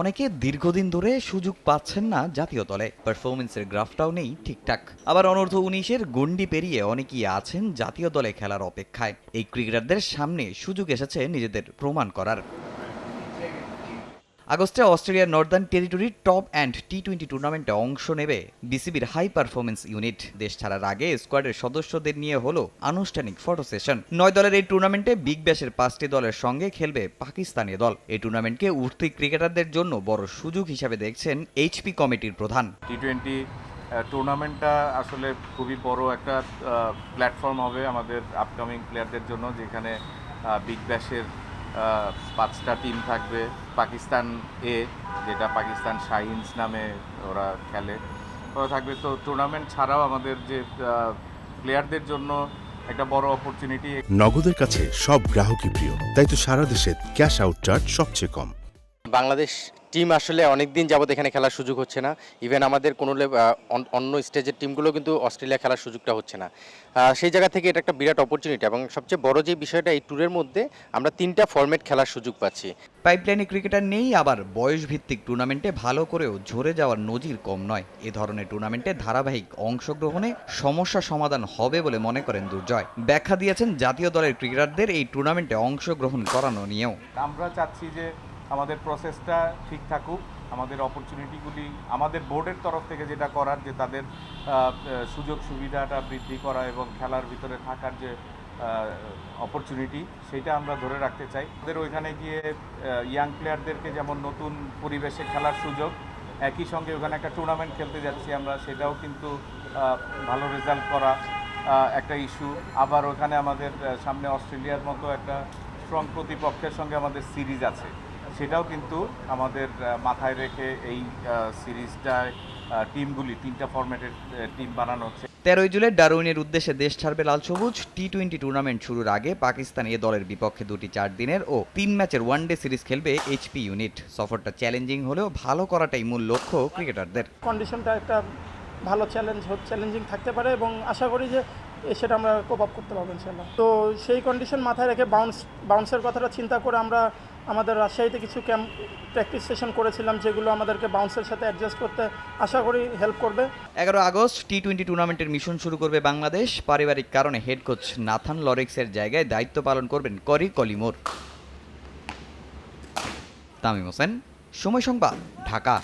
অনেকে দীর্ঘদিন ধরে সুযোগ পাচ্ছেন না জাতীয় দলে। পারফরমেন্সের গ্রাফটাও নেই ঠিকঠাক। আবার অনর্ধ উনিশের গণ্ডি পেরিয়ে অনেকেই আছেন জাতীয় দলে খেলার অপেক্ষায়। এই ক্রিকেটারদের সামনে সুযোগ এসেছে নিজেদের প্রমাণ করার। আগস্টে অস্ট্রেলিয়ার নর্দার্ন টেরিটরির টপ অ্যান্ড টি টোয়েন্টি টুর্নামেন্টে অংশ নেবে বিসিবির হাই পারফরমেন্স ইউনিট। দেশ ছাড়ার আগে স্কোয়াডের সদস্যদের নিয়ে হলো আনুষ্ঠানিক ফটো সেশন। নয় দলের এই টুর্নামেন্টে বিগ ব্যাশের পাঁচটি দলের সঙ্গে খেলবে পাকিস্তানি দল। এই টুর্নামেন্টকে উঠতি ক্রিকেটারদের জন্য বড় সুযোগ হিসাবে দেখছেন এইচপি কমিটির প্রধান। টি টোয়েন্টি টুর্নামেন্টটা আসলে খুবই বড় একটা প্ল্যাটফর্ম হবে আমাদের আপকামিং প্লেয়ারদের জন্য, যেখানে বিগ ব্যাশের পাঁচটা টিম থাকবে। পাকিস্তান এ যেটা পাকিস্তান শাহিনস নামে ওরা খেলে। ওরা থাকবে। তো টুর্নামেন্ট ছাড়াও আমাদের যে প্লেয়ারদের জন্য একটা বড় অপরচুনিটি নগদের কাছে সব গ্রাহকই প্রিয়। তাই তো সারা দেশে ক্যাশ আউট চার্জ সবচেয়ে কম। বাংলাদেশ টিম আসলে অনেক দিন যাবত এখানে খেলার সুযোগ হচ্ছে না। ইভেন আমাদের কোনো অন্য স্টেজের টিমগুলো কিন্তু অস্ট্রেলিয়া খেলার সুযোগটা হচ্ছে না। সেই জায়গা থেকে এটা একটা বিরাট অপরচুনিটি এবং সবচেয়ে বড় যে বিষয়টা এই ট্যুরের মধ্যে আমরা তিনটা ফরম্যাট খেলার সুযোগ পাচ্ছি। পাইপলাইনে ক্রিকেটার নেই আবার বয়সভিত্তিক টুর্নামেন্টে ভালো করেও ঝরে যাওয়ার নজির কম নয়। এ ধরনের টুর্নামেন্টে ধারাবাহিক অংশগ্রহণে সমস্যা সমাধান হবে বলে মনে করেন দুর্জয়। ব্যাখ্যা দিয়েছেন জাতীয় দলের ক্রিকেটারদের এই টুর্নামেন্টে অংশগ্রহণ করানো নিয়েও। আমরা চাচ্ছি যে আমাদের প্রসেসটা ঠিক থাকুক, আমাদের অপরচুনিটিগুলি আমাদের বোর্ডের তরফ থেকে যেটা করার, যে তাদের সুযোগ সুবিধাটা বৃদ্ধি করা এবং খেলার ভিতরে থাকার যে অপরচুনিটি সেটা আমরা ধরে রাখতে চাই। আমাদের ওইখানে গিয়ে ইয়াং প্লেয়ারদেরকে যেমন নতুন পরিবেশে খেলার সুযোগ, একই সঙ্গে ওখানে একটা টুর্নামেন্ট খেলতে যাচ্ছি আমরা, সেটাও কিন্তু ভালো রেজাল্ট করা একটা ইস্যু আবার ওখানে আমাদের সামনে অস্ট্রেলিয়ার মতো একটা স্ট্রং প্রতিপক্ষের সঙ্গে আমাদের সিরিজ আছে। সেটাও কিন্তু আমাদের মাথায় রেখে এই সিরিজটায় টিমগুলি তিনটা ফরম্যাটের টিম বানানো হচ্ছে। তেরোই জুলাই ডারউইনের উদ্দেশ্যে দেশ ছাড়বে লাল সবুজ। টি টোয়েন্টি টুর্নামেন্ট শুরুর আগে পাকিস্তান এ দলের বিপক্ষে দুটি চার দিনের ও তিন ম্যাচের ওয়ানডে সিরিজ খেলবে এইচপি ইউনিট সফরটা চ্যালেঞ্জিং হলেও ভালো করাটাই মূল লক্ষ্য ক্রিকেটারদের। কন্ডিশনটা একটা ভালো চ্যালেঞ্জ চ্যালেঞ্জিং থাকতে পারে এবং আশা করি যে সেটা আমরা কোপ আপ করতে পারব ইনশাল্লাহ তো সেই কন্ডিশন মাথায় রেখে বাউন্স বাউন্সের কথাটা চিন্তা করে আমরা আমাদের রাজশাহীতে কিছু ক্যাম্প প্র্যাকটিস সেশন করেছিলাম যেগুলো আমাদেরকে বাউন্সের সাথে অ্যাডজাস্ট করতে আশা করি হেল্প করবে। এগারো আগস্ট টি টোয়েন্টি টুর্নামেন্টের মিশন শুরু করবে বাংলাদেশ। পারিবারিক কারণে হেড কোচ নাথান লরেক্সের জায়গায় দায়িত্ব পালন করবেন করি কলিমোর। তামিম হোসেন, সময় সংবাদ, ঢাকা।